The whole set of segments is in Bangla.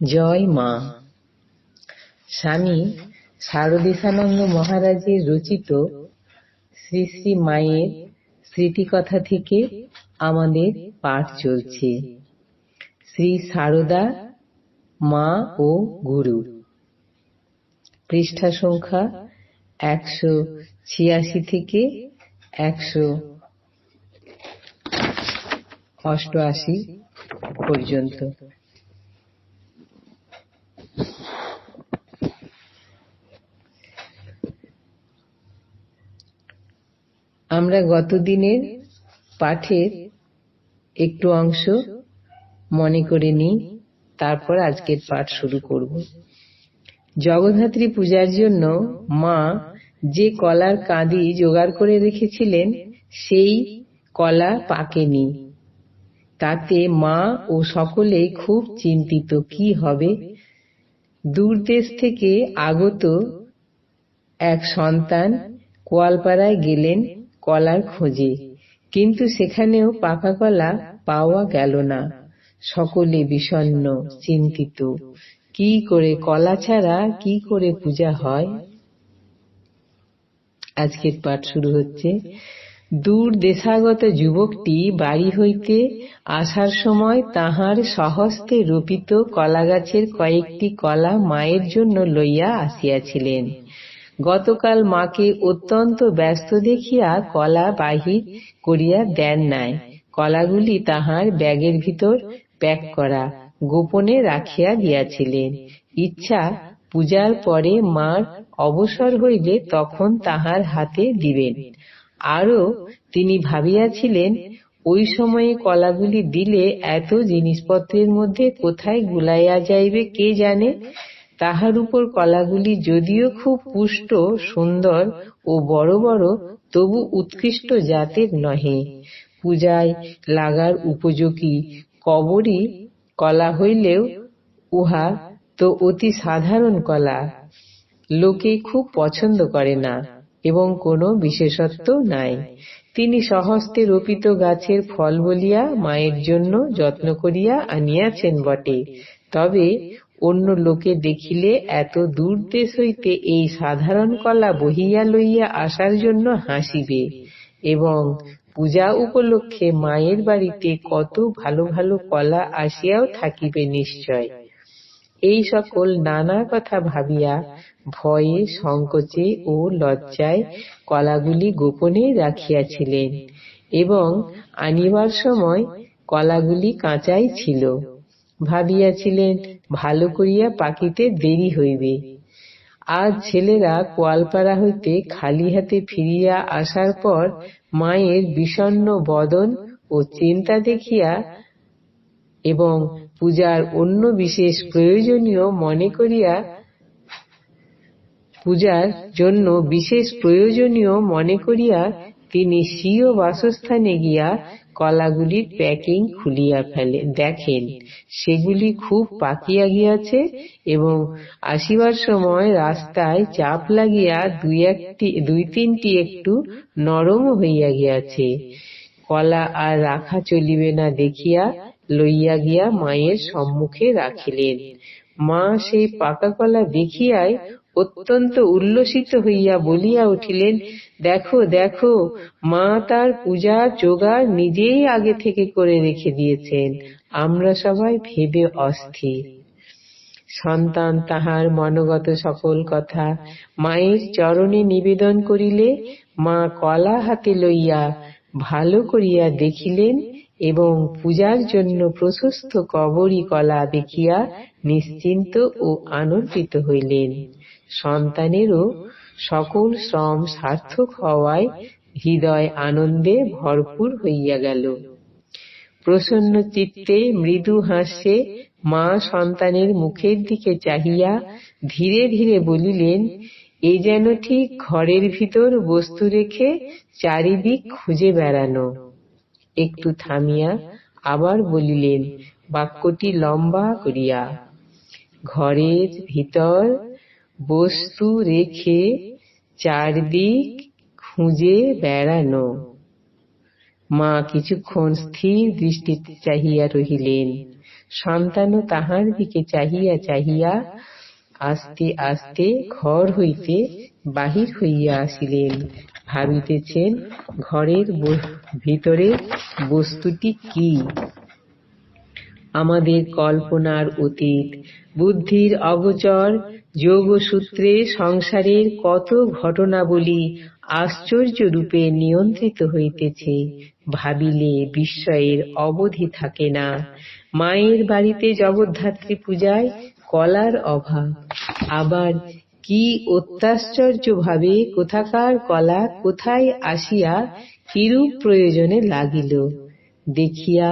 জয় মা। স্বামী শারদেশানন্দ মহারাজের রচিত শ্রী শ্রী মায়ের স্মৃতিকথা থেকে আমাদের পাঠ চলছে। শ্রী সারদা, মা ও গুরু। পৃষ্ঠা সংখ্যা একশো ছিয়াশি থেকে একশো অষ্টআশি পর্যন্ত। আমরা গতদিনের পাঠের একটু অংশ মনে করে নিই, তারপর আজকের পাঠ শুরু করব। জগদ্ধাত্রী পূজার জন্য মা যে কলার কাঁদি জোগাড় করে রেখেছিলেন, সেই কলা পাকেনি। তাতে মা ও সকলেই খুব চিন্তিত, কি হবে? দূরদেশ থেকে আগত এক সন্তান কোয়ালপাড়ায় গেলেন কলার খোঁজে। কিন্তু সেখানেও পাকা কলা পাওয়া গেল না। সকলে বিষণ্ন চিন্তিত। কি করে কলা ছাড়া কি করে পূজা হয়? আজকের পাঠ শুরু হচ্ছে, দূর দেশাগত যুবকটি বাড়ি হইতে আসার সময় তাহার সহস্তে রোপিত কলাগাছের কয়েকটি কলা মায়ের জন্য লইয়া আসিয়াছিলেন। গতকাল মাকে অত্যন্ত ব্যস্ত দেখিয়া কলা বাহির করিয়া দেন নাই। কলাগুলি তাহার ব্যাগের ভিতর প্যাক করা, গোপনে রাখিয়া দিয়াছিলেন। ইচ্ছা, পূজার পরে মার অবসর হইলে তখন তাহার হাতে দিবেন। আরও তিনি ভাবিয়াছিলেন, ওই সময়ে কলাগুলি দিলে এত জিনিসপত্রের মধ্যে কোথায় গুলাইয়া যাইবে কে জানে? তাহার উপর কলাগুলি যদিও খুব পুষ্ট, সুন্দর ও বড় বড়, তবু উৎকৃষ্ট জাতের নহে। পূজায় লাগার উপযোগী কবরই কলা হইলেও উহা তো অতি সাধারণ কলা। লোকে খুব পছন্দ করে না এবং কোনো বিশেষত্ব নাই। তিনি সহস্তে রোপিত গাছের ফল বলিয়া মায়ের জন্য যত্ন করিয়া আনিয়াছেন বটে। তবে অন্য লোকে দেখিলে এত দূর দেশ হইতে এই সাধারণ কলা বহিয়া লইয়া আসার জন্য হাসিবে এবং পূজা উপলক্ষে মায়ের বাড়িতে কত ভালো ভালো কলা আসিয়াও থাকিবে নিশ্চয়। এই সকল নানা কথা ভাবিয়া ভয়ে, সংকোচে ও লজ্জায় কলাগুলি গোপনে রাখিয়াছিলেন এবং আনিবার সময় কলাগুলি কাঁচাই ছিল। ভাবিয়াছিলেন, ভালো করিয়া পাকিতে দেরি হইবে। আজ ছেলেরা কোয়ালপাড়া হইতে খালি হাতে ফিরিয়া আসার পর মায়ের বিষণ্ন বদন ও চিন্তা দেখিয়া এবং পূজার অন্য বিশেষ প্রয়োজনীয় মনে করিয়া পূজার জন্য বিশেষ প্রয়োজনীয় মনে করিয়া তিনি স্বীয় বাসস্থানে গিয়া কলাগুলির প্যাকিং খুলিয়া ফেলে, দেখেন, সেগুলি খুব পাকিয়া গিয়াছে এবং আসিবার সময় রাস্তায় চাপ লাগিয়া দুই একটি, দুই তিনটি একটু নরম হইয়া গিয়াছে। কলা আর রাখা চলিবে না দেখিয়া লইয়া গিয়া মায়ের সম্মুখে রাখিলেন। মা সেই পাকা কলা দেখিয়াই অত্যন্ত উল্লসিত হইয়া বলিয়া উঠিলেন, দেখো দেখো, মা তার পূজা, জোগাড় নিজেই আগে থেকে করে রেখে দিয়েছেন। আমরা সবাই ভেবে অস্থির। সন্তান তাহার মনগত সকল কথা, মায়ের চরণে নিবেদন করিলে মা কলা হাতে লইয়া ভালো করিয়া দেখিলেন এবং পূজার জন্য প্রশস্ত কবরী কলা দেখিয়া নিশ্চিন্ত ও আনন্দিত হইলেন। সন্তানেরও সকল শ্রম সার্থক হওয়ায় হৃদয় আনন্দে ভরপুর হইয়া গেল। প্রসন্ন চিত্তে মৃদু হাস্যে মা সন্তানের মুখের দিকে চাহিয়া ধীরে ধীরে বলিলেন, এ যেন ঠিক ঘরের ভিতর বস্তু রেখে চারিদিক খুঁজে বেড়ানো। একটু থামিয়া আবার বলিলেন, বাক্যটি লম্বা করিয়া। ঘরের ভিতর বস্তু রেখে চারদিক খুঁজে বেড়ানো। মা কিছুক্ষণ স্থির দৃষ্টিতে চাহিয়া রহিলেন। সন্তানও তাহার দিকে চাহিয়া চাহিয়া আস্তে আস্তে ঘর হইতে বাহির হইয়া আসিলেন। ভাবিতেছেন, ঘরের ভিতরের বস্তুটি কি? আমাদের কল্পনার অতীত। বুদ্ধির অগোচর যোগসূত্রে সংসারের কত ঘটনাবলী আশ্চর্য রূপে নিয়ন্ত্রিত হইতেছে, ভাবিলে বিস্ময়ের অবধি থাকে না। মায়ের বাড়িতে জগদ্ধাত্রী পূজায় কলার অভাব। আবার কি অত্যাশ্চর্য ভাবে কোথাকার কলা কোথায় আসিয়া কিরূপ প্রয়োজনে লাগিল। দেখিয়া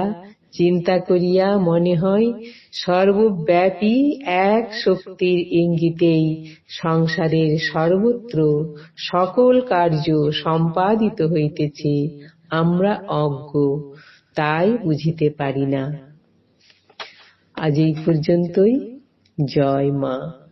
চিন্তা করিয়া মনে হয়, সর্বব্যাপী এক শক্তির ইঙ্গিতেই সংসারের সর্বত্র সকল কার্য সম্পাদিত হইতেছে, আমরা অজ্ঞ, তাই বুঝিতে পারি না। আজ এই পর্যন্তই। জয় মা।